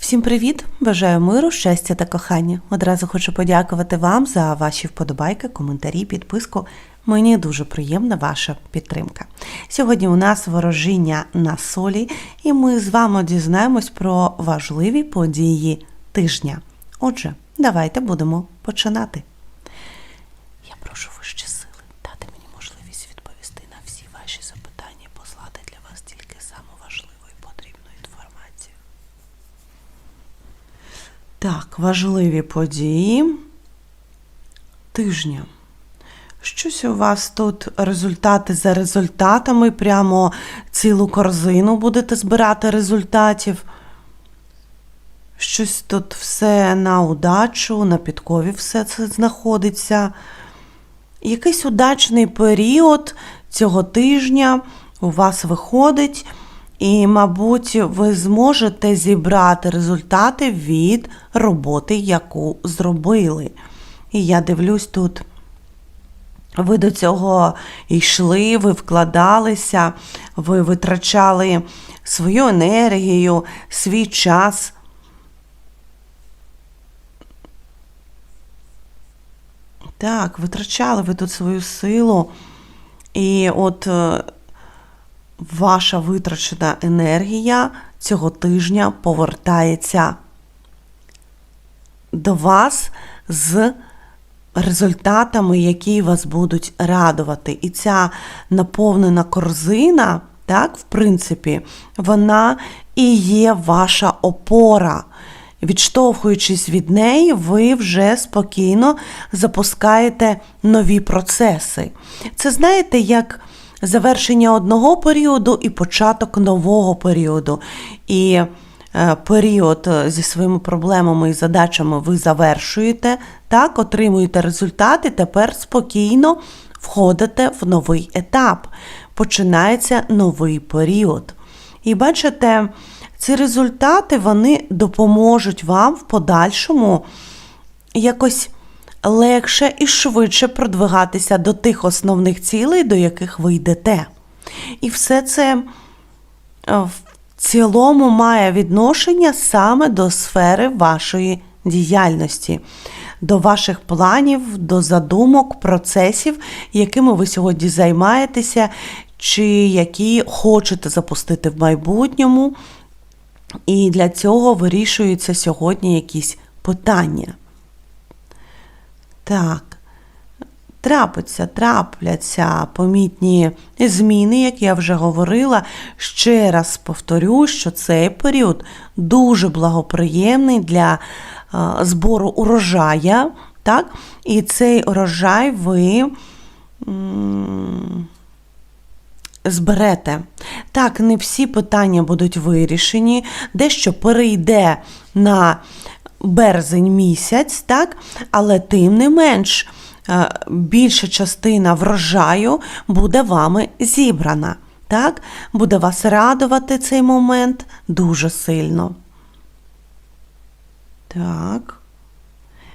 Всім привіт! Бажаю миру, щастя та кохання. Одразу хочу подякувати вам за ваші вподобайки, коментарі, підписку. Мені дуже приємна ваша підтримка. Сьогодні у нас ворожіння на солі, і ми з вами дізнаємось про важливі події тижня. Отже, давайте будемо починати. Я прошу вищі сили дати мені можливість відповісти на всі ваші запитання, послати для вас тільки саму важливу і потрібну інформацію. Так, важливі події тижня. Щось у вас тут результати за результатами, прямо цілу корзину будете збирати результатів. Щось тут все на удачу, на підкові все це знаходиться. Якийсь удачний період цього тижня у вас виходить, і, мабуть, ви зможете зібрати результати від роботи, яку зробили. І я дивлюсь тут. Ви до цього йшли, ви вкладалися, ви витрачали свою енергію, свій час. Так, витрачали ви тут свою силу. І от е, ваша витрачена енергія цього тижня повертається до вас з результатами, які вас будуть радувати. І ця наповнена корзина, так, в принципі, вона і є ваша опора. Відштовхуючись від неї, ви вже спокійно запускаєте нові процеси. Це знаєте, як завершення одного періоду і початок нового періоду. І е, період е, зі своїми проблемами і задачами ви завершуєте, так, отримуєте результати, тепер спокійно входите в новий етап. Починається новий період. І бачите, ці результати вони допоможуть вам в подальшому якось легше і швидше продвигатися до тих основних цілей, до яких ви йдете. І все це е, в цілому має відношення саме до сфери вашої діяльності, до ваших планів, до задумок, процесів, якими ви сьогодні займаєтеся, чи які хочете запустити в майбутньому. І для цього вирішуються сьогодні якісь питання. Так, трапиться, трапляться помітні зміни, як я вже говорила. Ще раз повторю, що цей період дуже благоприємний для збору урожая. Так? І цей урожай ви. зберете. Так, не всі питання будуть вирішені, дещо перейде на березень місяць, так? але тим не менш е, більша частина врожаю буде вами зібрана. Так? Буде вас радувати цей момент дуже сильно. Так.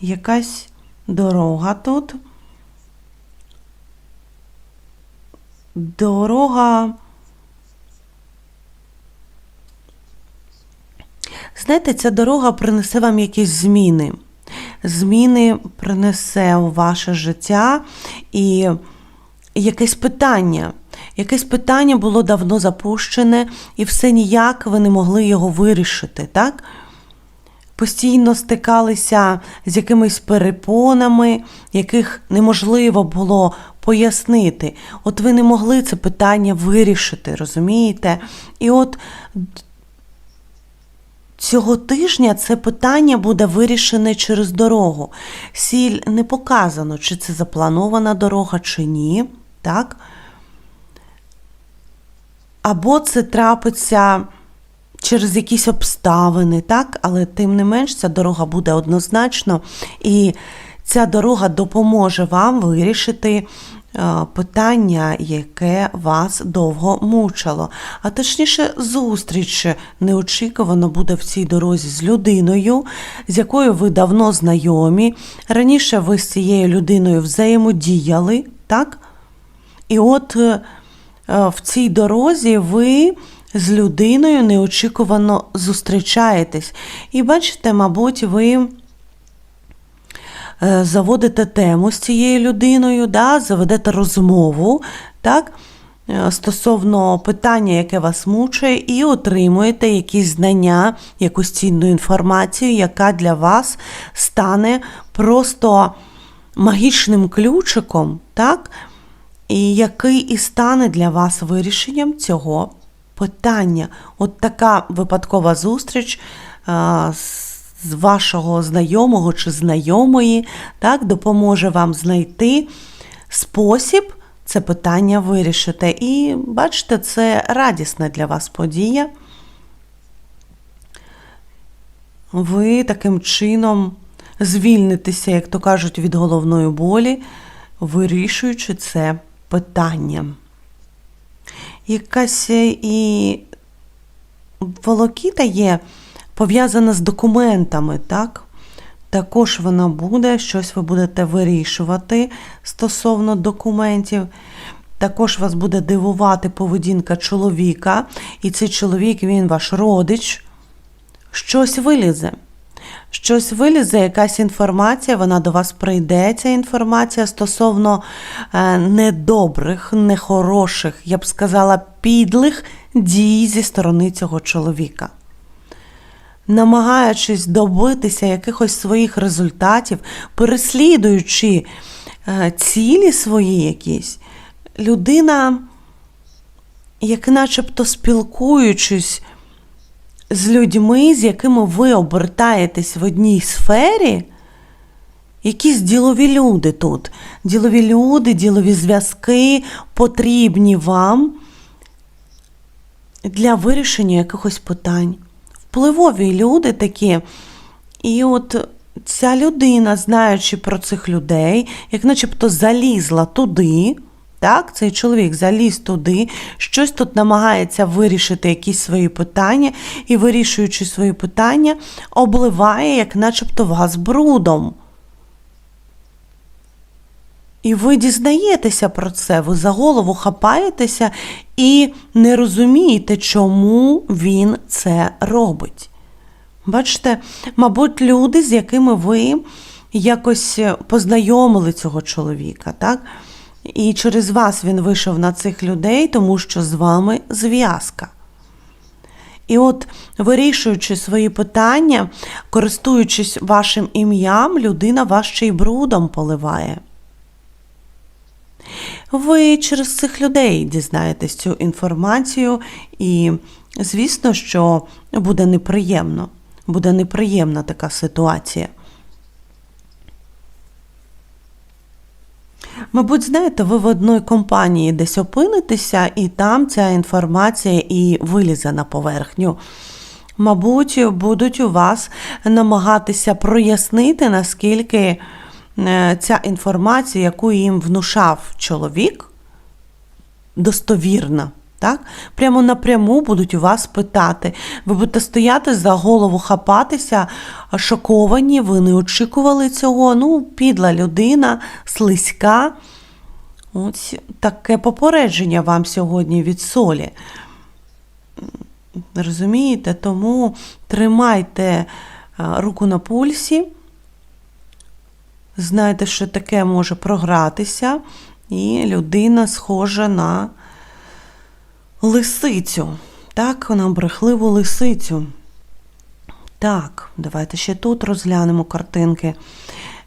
Якась дорога тут. Дорога. Знаєте, ця дорога принесе вам якісь зміни. Зміни принесе у ваше життя і якесь питання. Якесь питання було давно запущене, і все ніяк ви не могли його вирішити, так? Постійно стикалися з якимись перепонами, яких неможливо було пояснити. От ви не могли це питання вирішити, розумієте? І от цього тижня це питання буде вирішене через дорогу. Сіль не показано, чи це запланована дорога, чи ні. Так? Або це трапиться через якісь обставини, так? але тим не менш ця дорога буде однозначно, і ця дорога допоможе вам вирішити питання, яке вас довго мучило. А точніше, зустріч неочікувано буде в цій дорозі з людиною, з якою ви давно знайомі. Раніше ви з цією людиною взаємодіяли, так? І от е, е, в цій дорозі ви з людиною неочікувано зустрічаєтесь. І бачите, мабуть, ви е, заводите тему з цією людиною, да, заведете розмову, так, е, стосовно питання, яке вас мучає, і отримуєте якісь знання, якусь цінну інформацію, яка для вас стане просто магічним ключиком, так, і який і стане для вас вирішенням цього питання. От така випадкова зустріч а, з вашого знайомого чи знайомої так, допоможе вам знайти спосіб це питання вирішити. І бачите, це радісна для вас подія. Ви таким чином звільнитеся, як то кажуть, від головної болі, вирішуючи це питання. Якась е, і волокіта є пов'язана з документами, так? Також вона буде, щось ви будете вирішувати стосовно документів. Також вас буде дивувати поведінка чоловіка, і цей чоловік, він ваш родич, щось вилізе. Щось вилізе, якась інформація, вона до вас прийде, ця інформація стосовно е, недобрих, нехороших, я б сказала, підлих дій зі сторони цього чоловіка. Намагаючись добитися якихось своїх результатів, переслідуючи е, цілі свої якісь, людина, як начебто спілкуючись з людьми, з якими ви обертаєтесь в одній сфері, якісь ділові люди тут. Ділові люди, ділові зв'язки потрібні вам для вирішення якихось питань. Впливові люди такі. І от ця людина, знаючи про цих людей, як начебто залізла туди. Так, цей чоловік заліз туди, щось тут намагається вирішити якісь свої питання, і, вирішуючи свої питання, обливає, як начебто вас брудом. І ви дізнаєтеся про це, ви за голову хапаєтеся і не розумієте, чому він це робить. Бачите, мабуть, люди, з якими ви якось познайомили цього чоловіка, так? І через вас він вийшов на цих людей, тому що з вами зв'язка. І от, вирішуючи свої питання, користуючись вашим ім'ям, людина вас ще й брудом поливає. Ви через цих людей дізнаєтесь цю інформацію, і, звісно, що буде неприємно. Буде неприємна така ситуація. Мабуть, знаєте, ви в одній компанії десь опинитеся, і там ця інформація і вилізе на поверхню. Мабуть, будуть у вас намагатися прояснити, наскільки ця інформація, яку їм внушав чоловік, достовірна. Так? Прямо напряму будуть у вас питати. Ви будете стояти за голову, хапатися, шоковані, ви не очікували цього. Ну, підла людина, слизька. Ось таке попередження вам сьогодні від солі. Розумієте? Тому тримайте руку на пульсі. Знайте, що таке може програтися, і людина схожа на лисицю. Так, на брехливу лисицю. Так, давайте ще тут розглянемо картинки.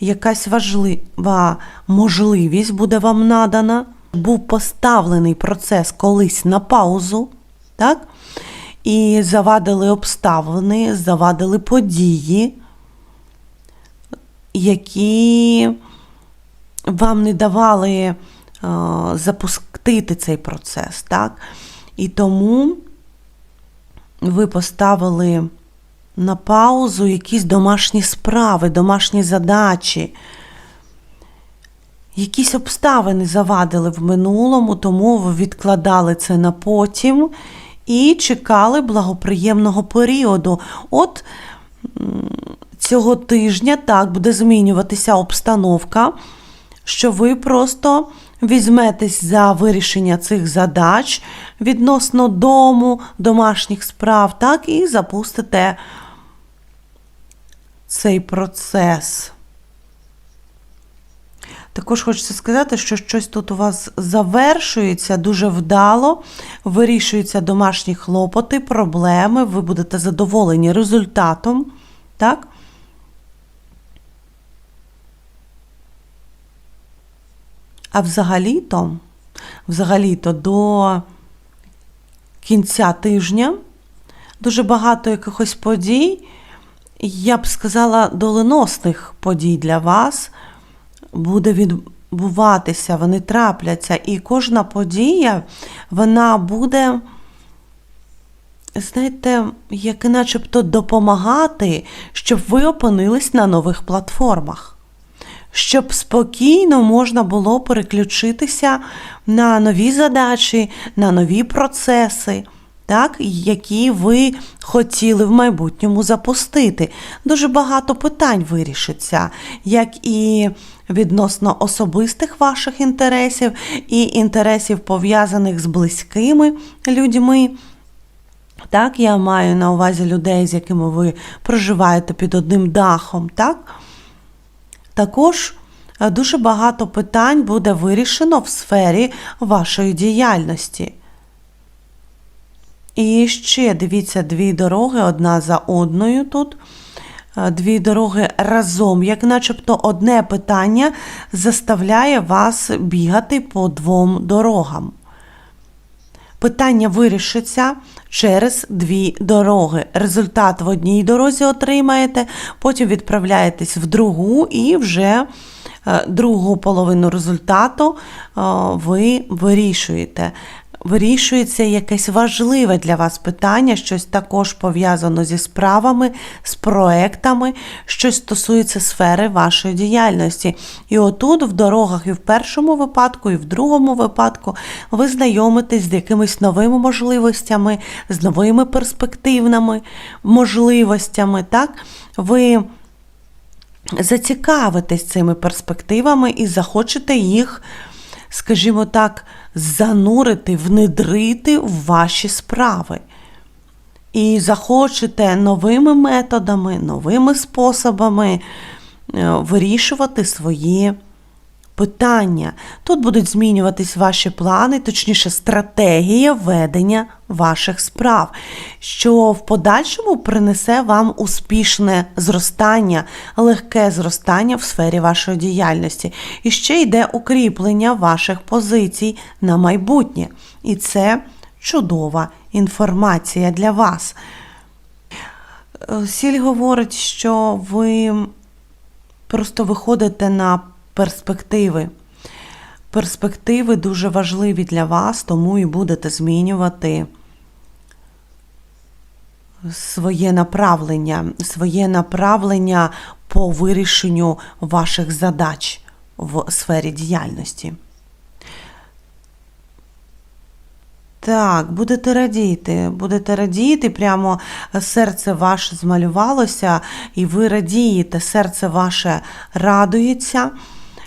Якась важлива можливість буде вам надана. Був поставлений процес колись на паузу, так? І завадили обставини, завадили події, які вам не давали е, запустити цей процес, так? І тому ви поставили на паузу якісь домашні справи, домашні задачі. Якісь обставини завадили в минулому, тому ви відкладали це на потім і чекали благоприємного періоду. От цього тижня так буде змінюватися обстановка, що ви просто візьметесь за вирішення цих задач відносно дому, домашніх справ, так і запустите цей процес. Також хочеться сказати, що щось тут у вас завершується дуже вдало, вирішуються домашні хлопоти, проблеми, ви будете задоволені результатом. Так? А взагалі-то, взагалі-то до кінця тижня дуже багато якихось подій, я б сказала, доленосних подій для вас буде відбуватися, вони трапляться, і кожна подія, вона буде, знаєте, як начебто допомагати, щоб ви опинились на нових платформах. Щоб спокійно можна було переключитися на нові задачі, на нові процеси, так, які ви хотіли в майбутньому запустити. Дуже багато питань вирішиться, як і відносно особистих ваших інтересів, і інтересів пов'язаних з близькими людьми. Так, я маю на увазі людей, з якими ви проживаєте під одним дахом. так? Також е, дуже багато питань буде вирішено в сфері вашої діяльності. І ще дивіться дві дороги одна за одною тут. Е, дві дороги разом, як начебто одне питання заставляє вас бігати по двом дорогам. Питання вирішиться через дві дороги. Результат в одній дорозі отримаєте, потім відправляєтесь в другу і вже е, другу половину результату е, ви вирішуєте вирішується якесь важливе для вас питання, щось також пов'язано зі справами, з проектами, щось стосується сфери вашої діяльності. І отут, в дорогах, і в першому випадку, і в другому випадку, ви знайомитесь з якимись новими можливостями, з новими перспективними можливостями. так? Ви зацікавитесь цими перспективами і захочете їх скажімо так, занурити, внедрити в ваші справи. І захочете новими методами, новими способами е, вирішувати свої питання. Тут будуть змінюватись ваші плани, точніше, стратегія ведення ваших справ, що в подальшому принесе вам успішне зростання, легке зростання в сфері вашої діяльності. І ще йде укріплення ваших позицій на майбутнє. І це чудова інформація для вас. Е, Сіль говорить, що ви просто виходите на перспективи. Перспективи дуже важливі для вас, тому і будете змінювати своє направлення, своє направлення по вирішенню ваших задач в сфері діяльності. Так, будете радіти, будете радіти, прямо серце ваше змалювалося, і ви радієте, серце ваше радується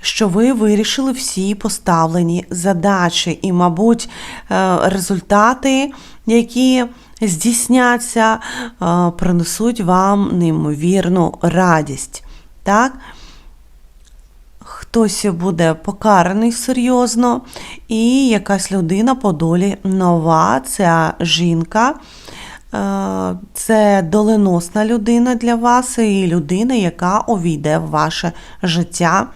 що ви вирішили всі поставлені задачі, і, мабуть, е, результати, які здійсняться, е, принесуть вам неймовірну радість. Так? Хтось буде покараний серйозно, і якась людина по долі нова, ця жінка. Е, це доленосна людина для вас, і людина, яка увійде в ваше життя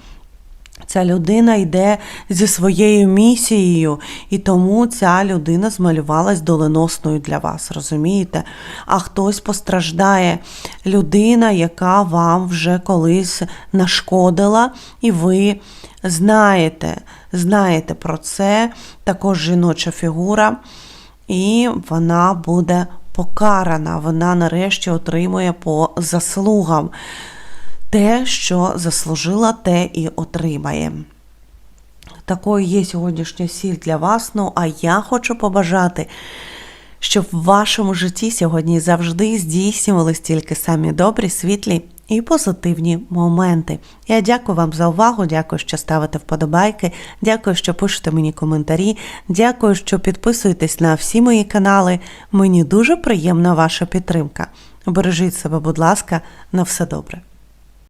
Ця людина йде зі своєю місією, і тому ця людина змалювалась доленосною для вас, розумієте? А хтось постраждає людина, яка вам вже колись нашкодила, і ви знаєте, знаєте про це, також жіноча фігура, і вона буде покарана. Вона нарешті отримує по заслугам те, що заслужила, те і отримає. Такою є сьогоднішня сіль для вас. Ну, а я хочу побажати, щоб в вашому житті сьогодні завжди здійснювались тільки самі добрі, світлі і позитивні моменти. Я дякую вам за увагу, дякую, що ставите вподобайки, дякую, що пишете мені коментарі, дякую, що підписуєтесь на всі мої канали. Мені дуже приємна ваша підтримка. Бережіть себе, будь ласка, на все добре.